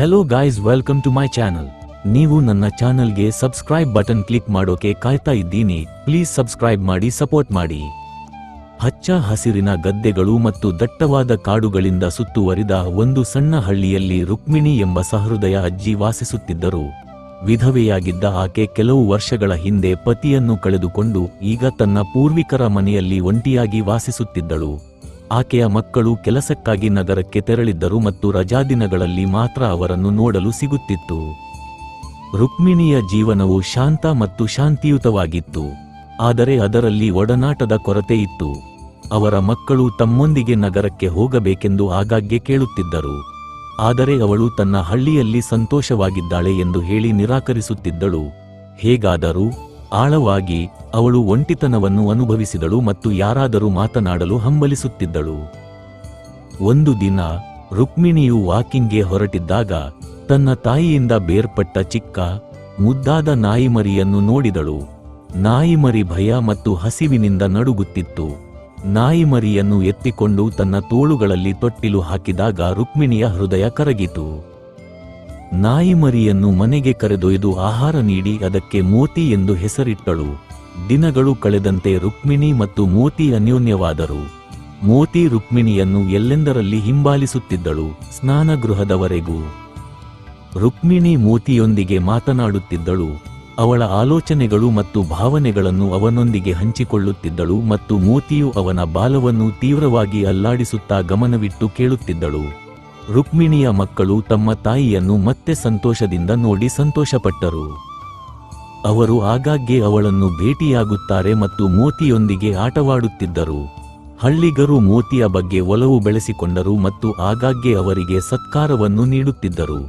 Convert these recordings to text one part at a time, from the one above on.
Hello guys welcome to my channel ನೀವು ನನ್ನ ಚಾನಲ್ಗೆ ಸಬ್ಸ್ಕ್ರೈಬ್ ಬಟನ್ ಕ್ಲಿಕ್ ಮಾಡೋಕೆ ಕಾಯ್ತಾ ಇದ್ದೀನಿ. ಪ್ಲೀಸ್ ಸಬ್ಸ್ಕ್ರೈಬ್ ಮಾಡಿ ಸಪೋರ್ಟ್ ಮಾಡಿ. ಹಚ್ಚ ಹಸಿರಿನ ಗದ್ದೆಗಳು ಮತ್ತು ದಟ್ಟವಾದ ಕಾಡುಗಳಿಂದ ಸುತ್ತುವರಿದ ಒಂದು ಸಣ್ಣ ಹಳ್ಳಿಯಲ್ಲಿ ರುಕ್ಮಿಣಿ ಎಂಬ ಸಹೃದಯ ಅಜ್ಜಿ ವಾಸಿಸುತ್ತಿದ್ದರು. ವಿಧವೆಯಾಗಿದ್ದ ಆಕೆ ಕೆಲವು ವರ್ಷಗಳ ಹಿಂದೆ ಪತಿಯನ್ನು ಕಳೆದುಕೊಂಡು ಈಗ ತನ್ನ ಪೂರ್ವಿಕರ ಮನೆಯಲ್ಲಿ ಒಂಟಿಯಾಗಿ ವಾಸಿಸುತ್ತಿದ್ದಳು. ಆಕೆಯ ಮಕ್ಕಳು ಕೆಲಸಕ್ಕಾಗಿ ನಗರಕ್ಕೆ ತೆರಳಿದ್ದರು ಮತ್ತು ರಜಾದಿನಗಳಲ್ಲಿ ಮಾತ್ರ ಅವರನ್ನು ನೋಡಲು ಸಿಗುತ್ತಿತ್ತು. ರುಕ್ಮಿಣಿಯ ಜೀವನವು ಶಾಂತ ಮತ್ತು ಶಾಂತಿಯುತವಾಗಿತ್ತು. ಆದರೆ ಅದರಲ್ಲಿ ಒಡನಾಟದ ಕೊರತೆ ಇತ್ತು. ಅವರ ಮಕ್ಕಳು ತಮ್ಮೊಂದಿಗೆ ನಗರಕ್ಕೆ ಹೋಗಬೇಕೆಂದು ಆಗಾಗ್ಗೆ ಕೇಳುತ್ತಿದ್ದರು. ಆದರೆ ಅವಳು ತನ್ನ ಹಳ್ಳಿಯಲ್ಲಿ ಸಂತೋಷವಾಗಿದ್ದಾಳೆ ಎಂದು ಹೇಳಿ ನಿರಾಕರಿಸುತ್ತಿದ್ದಳು. ಹೇಗಾದರೂ ಆಳವಾಗಿ ಅವಳು ಒಂಟಿತನವನ್ನು ಅನುಭವಿಸಿದಳು ಮತ್ತು ಯಾರಾದರೂ ಮಾತನಾಡಲು ಹಂಬಲಿಸುತ್ತಿದ್ದಳು. ಒಂದು ದಿನ ರುಕ್ಮಿಣಿಯು ವಾಕಿಂಗ್ಗೆ ಹೊರಟಿದ್ದಾಗ ತನ್ನ ತಾಯಿಯಿಂದ ಬೇರ್ಪಟ್ಟ ಚಿಕ್ಕ, ಮುದ್ದಾದ ನಾಯಿಮರಿಯನ್ನು ನೋಡಿದಳು. ನಾಯಿಮರಿ ಭಯ ಮತ್ತು ಹಸಿವಿನಿಂದ ನಡುಗುತ್ತಿತ್ತು. ನಾಯಿಮರಿಯನ್ನು ಎತ್ತಿಕೊಂಡು ತನ್ನ ತೋಳುಗಳಲ್ಲಿ ತೊಟ್ಟಿಲು ಹಾಕಿದಾಗ ರುಕ್ಮಿಣಿಯ ಹೃದಯ ಕರಗಿತು. ನಾಯಿಮರಿಯನ್ನು ಮನೆಗೆ ಕರೆದೊಯ್ದು ಆಹಾರ ನೀಡಿ ಅದಕ್ಕೆ ಮೋತಿ ಎಂದು ಹೆಸರಿಟ್ಟಳು. ದಿನಗಳು ಕಳೆದಂತೆ ರುಕ್ಮಿಣಿ ಮತ್ತು ಮೋತಿ ಅನ್ಯೋನ್ಯವಾದರು. ಮೋತಿ ರುಕ್ಮಿಣಿಯನ್ನು ಎಲ್ಲೆಂದರಲ್ಲಿ ಹಿಂಬಾಲಿಸುತ್ತಿದ್ದಳು ಸ್ನಾನಗೃಹದವರೆಗೂ. ರುಕ್ಮಿಣಿ ಮೋತಿಯೊಂದಿಗೆ ಮಾತನಾಡುತ್ತಿದ್ದಳು. ಅವಳ ಆಲೋಚನೆಗಳು ಮತ್ತು ಭಾವನೆಗಳನ್ನು ಅವನೊಂದಿಗೆ ಹಂಚಿಕೊಳ್ಳುತ್ತಿದ್ದಳು ಮತ್ತು ಮೋತಿಯು ಅವನ ಬಾಲವನ್ನು ತೀವ್ರವಾಗಿ ಅಲ್ಲಾಡಿಸುತ್ತಾ ಗಮನವಿಟ್ಟು ಕೇಳುತ್ತಿದ್ದಳು. ರುಕ್ಮಿಣಿಯ ಮಕ್ಕಳು ತಮ್ಮ ತಾಯಿಯನ್ನು ಮತ್ತೆ ಸಂತೋಷದಿಂದ ನೋಡಿ ಸಂತೋಷಪಟ್ಟರು. ಅವರು ಆಗಾಗ್ಗೆ ಅವಳನ್ನು ಭೇಟಿಯಾಗುತ್ತಾರೆ ಮತ್ತು ಮೋತಿಯೊಂದಿಗೆ ಆಟವಾಡುತ್ತಿದ್ದರು. ಹಳ್ಳಿಗರು ಮೋತಿಯ ಬಗ್ಗೆ ಒಲವು ಬೆಳೆಸಿಕೊಂಡರು ಮತ್ತು ಆಗಾಗ್ಗೆ ಅವರಿಗೆ ಸತ್ಕಾರವನ್ನು ನೀಡುತ್ತಿದ್ದರು.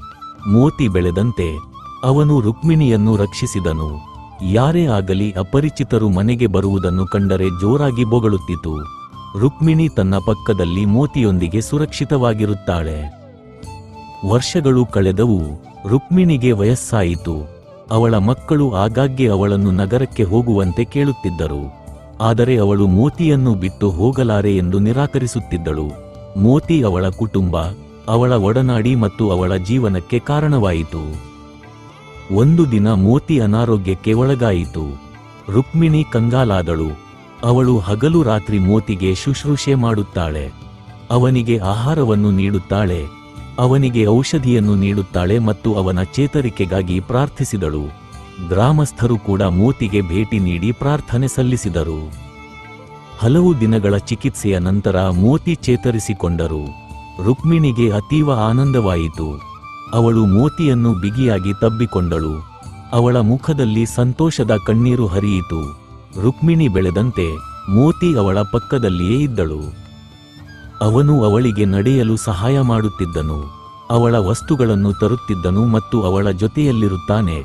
ಮೋತಿ ಬೆಳೆದಂತೆ ಅವನು ರುಕ್ಮಿಣಿಯನ್ನು ರಕ್ಷಿಸಿದನು. ಯಾರೇ ಆಗಲಿ ಅಪರಿಚಿತರು ಮನೆಗೆ ಬರುವುದನ್ನು ಕಂಡರೆ ಜೋರಾಗಿ ಬೊಗಳುತ್ತಿತು. ರುಕ್ಮಿಣಿ ತನ್ನ ಪಕ್ಕದಲ್ಲಿ ಮೋತಿಯೊಂದಿಗೆ ಸುರಕ್ಷಿತವಾಗಿರುತ್ತಾಳೆ. ವರ್ಷಗಳು ಕಳೆದವು, ರುಕ್ಮಿಣಿಗೆ ವಯಸ್ಸಾಯಿತು. ಅವಳ ಮಕ್ಕಳು ಆಗಾಗ್ಗೆ ಅವಳನ್ನು ನಗರಕ್ಕೆ ಹೋಗುವಂತೆ ಕೇಳುತ್ತಿದ್ದರು. ಆದರೆ ಅವಳು ಮೋತಿಯನ್ನು ಬಿಟ್ಟು ಹೋಗಲಾರೆ ಎಂದು ನಿರಾಕರಿಸುತ್ತಿದ್ದಳು. ಮೋತಿ ಅವಳ ಕುಟುಂಬ, ಅವಳ ಒಡನಾಡಿ ಮತ್ತು ಅವಳ ಜೀವನಕ್ಕೆ ಕಾರಣವಾಯಿತು. ಒಂದು ದಿನ ಮೋತಿ ಅನಾರೋಗ್ಯಕ್ಕೆ ಒಳಗಾಯಿತು. ರುಕ್ಮಿಣಿ ಕಂಗಾಲಾದಳು. ಅವಳು ಹಗಲು ರಾತ್ರಿ ಮೋತಿಗೆ ಶುಶ್ರೂಷೆ ಮಾಡುತ್ತಾಳೆ. ಅವನಿಗೆ ಆಹಾರವನ್ನು ನೀಡುತ್ತಾಳೆ. ಅವನಿಗೆ ಔಷಧಿಯನ್ನು ನೀಡುತ್ತಾಳೆ ಮತ್ತು ಅವನ ಚೇತರಿಕೆಗಾಗಿ ಪ್ರಾರ್ಥಿಸಿದಳು. ಗ್ರಾಮಸ್ಥರು ಕೂಡ ಮೋತಿಗೆ ಭೇಟಿ ನೀಡಿ ಪ್ರಾರ್ಥನೆ ಸಲ್ಲಿಸಿದರು. ಹಲವು ದಿನಗಳ ಚಿಕಿತ್ಸೆಯ ನಂತರ ಮೋತಿ ಚೇತರಿಸಿಕೊಂಡರು. ರುಕ್ಮಿಣಿಗೆ ಅತೀವ ಆನಂದವಾಯಿತು. ಅವಳು ಮೋತಿಯನ್ನು ಬಿಗಿಯಾಗಿ ತಬ್ಬಿಕೊಂಡಳು. ಅವಳ ಮುಖದಲ್ಲಿ ಸಂತೋಷದ ಕಣ್ಣೀರು ಹರಿಯಿತು. ರುಕ್ಮಿಣಿ ಬೆಳೆದಂತೆ ಮೋತಿ ಅವಳ ಪಕ್ಕದಲ್ಲಿಯೇ ಇದ್ದಳು. ಅವನು ಅವಳಿಗೆ ನಡೆಯಲು ಸಹಾಯ ಮಾಡುತ್ತಿದ್ದನು. ಅವಳ ವಸ್ತುಗಳನ್ನು ತರುತ್ತಿದ್ದನು ಮತ್ತು ಅವಳ ಜೊತೆಯಲ್ಲಿರುತ್ತಾನೆ.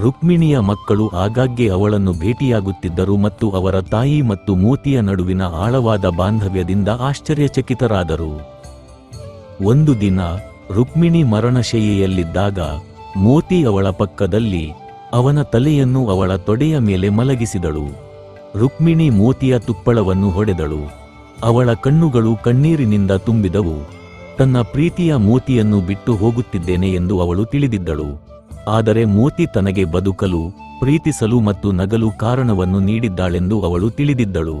ರುಕ್ಮಿಣಿಯ ಮಕ್ಕಳು ಆಗಾಗ್ಗೆ ಅವಳನ್ನು ಭೇಟಿಯಾಗುತ್ತಿದ್ದರು ಮತ್ತು ಅವರ ತಾಯಿ ಮತ್ತು ಮೋತಿಯ ನಡುವಿನ ಆಳವಾದ ಬಾಂಧವ್ಯದಿಂದ ಆಶ್ಚರ್ಯಚಕಿತರಾದರು. ಒಂದು ದಿನ ರುಕ್ಮಿಣಿ ಮರಣಶೈಯಲ್ಲಿದ್ದಾಗ ಮೋತಿ ಅವಳ ಪಕ್ಕದಲ್ಲಿ ಅವನ ತಲೆಯನ್ನು ಅವಳ ತೊಡೆಯ ಮೇಲೆ ಮಲಗಿಸಿದಳು. ರುಕ್ಮಿಣಿ ಮೋತಿಯ ತುಪ್ಪಳವನ್ನು ಹೊಡೆದಳು. ಅವಳ ಕಣ್ಣುಗಳು ಕಣ್ಣೀರಿನಿಂದ ತುಂಬಿದವು. ತನ್ನ ಪ್ರೀತಿಯ ಮೋತಿಯನ್ನು ಬಿಟ್ಟು ಹೋಗುತ್ತಿದ್ದೇನೆ ಎಂದು ಅವಳು ತಿಳಿದಿದ್ದಳು. ಆದರೆ ಮೋತಿ ತನಗೆ ಬದುಕಲು, ಪ್ರೀತಿಸಲು ಮತ್ತು ನಗಲು ಕಾರಣವನ್ನು ನೀಡಿದ್ದಾಳೆಂದು ಅವಳು ತಿಳಿದಿದ್ದಳು.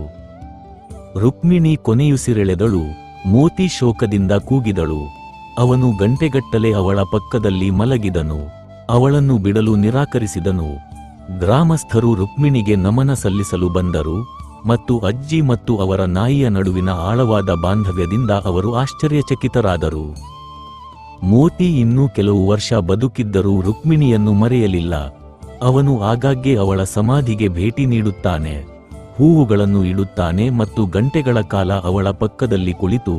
ರುಕ್ಮಿಣಿ ಕೊನೆಯುಸಿರೆಳೆದಳು ಮೋತಿ ಶೋಕದಿಂದ ಕೂಗಿದಳು. ಅವನು ಗಂಟೆಗಟ್ಟಲೆ ಅವಳ ಪಕ್ಕದಲ್ಲಿ ಮಲಗಿದನು. ಅವಳನ್ನು ಬಿಡಲು ನಿರಾಕರಿಸಿದನು. ಗ್ರಾಮಸ್ಥರು ರುಕ್ಮಿಣಿಗೆ ನಮನ ಸಲ್ಲಿಸಲು ಬಂದರು ಮತ್ತು ಅಜ್ಜಿ ಮತ್ತು ಅವರ ನಾಯಿಯ ನಡುವಿನ ಆಳವಾದ ಬಾಂಧವ್ಯದಿಂದ ಅವರು ಆಶ್ಚರ್ಯಚಕಿತರಾದರು. ಮೋತಿ ಇನ್ನೂ ಕೆಲವು ವರ್ಷ ಬದುಕಿದ್ದರೂ ರುಕ್ಮಿಣಿಯನ್ನು ಮರೆಯಲಿಲ್ಲ. ಅವನು ಆಗಾಗ್ಗೆ ಅವಳ ಸಮಾಧಿಗೆ ಭೇಟಿ ನೀಡುತ್ತಾನೆ. ಹೂವುಗಳನ್ನು ಇಡುತ್ತಾನೆ ಮತ್ತು ಗಂಟೆಗಳ ಕಾಲ ಅವಳ ಪಕ್ಕದಲ್ಲಿ ಕುಳಿತು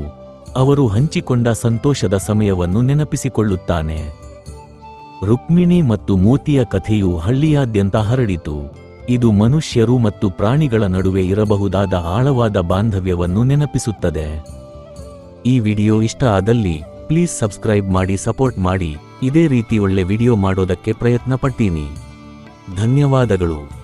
ಅವರು ಹಂಚಿಕೊಂಡ ಸಂತೋಷದ ಸಮಯವನ್ನು ನೆನಪಿಸಿಕೊಳ್ಳುತ್ತಾನೆ. ರುಕ್ಮಿಣಿ ಮತ್ತು ಮೋತಿಯ ಕಥೆಯು ಹಳ್ಳಿಯಾದ್ಯಂತ ಹರಡಿತು. ಇದು ಮನುಷ್ಯರು ಮತ್ತು ಪ್ರಾಣಿಗಳ ನಡುವೆ ಇರಬಹುದಾದ ಆಳವಾದ ಬಾಂಧವ್ಯವನ್ನು ನೆನಪಿಸುತ್ತದೆ. ಈ ವಿಡಿಯೋ ಇಷ್ಟ ಆದಲ್ಲಿ ಪ್ಲೀಸ್ ಸಬ್ಸ್ಕ್ರೈಬ್ ಮಾಡಿ ಸಪೋರ್ಟ್ ಮಾಡಿ. ಇದೇ ರೀತಿ ಒಳ್ಳೆ ವಿಡಿಯೋ ಮಾಡೋದಕ್ಕೆ ಪ್ರಯತ್ನ ಪಟ್ಟೀನಿ ಧನ್ಯವಾದಗಳು.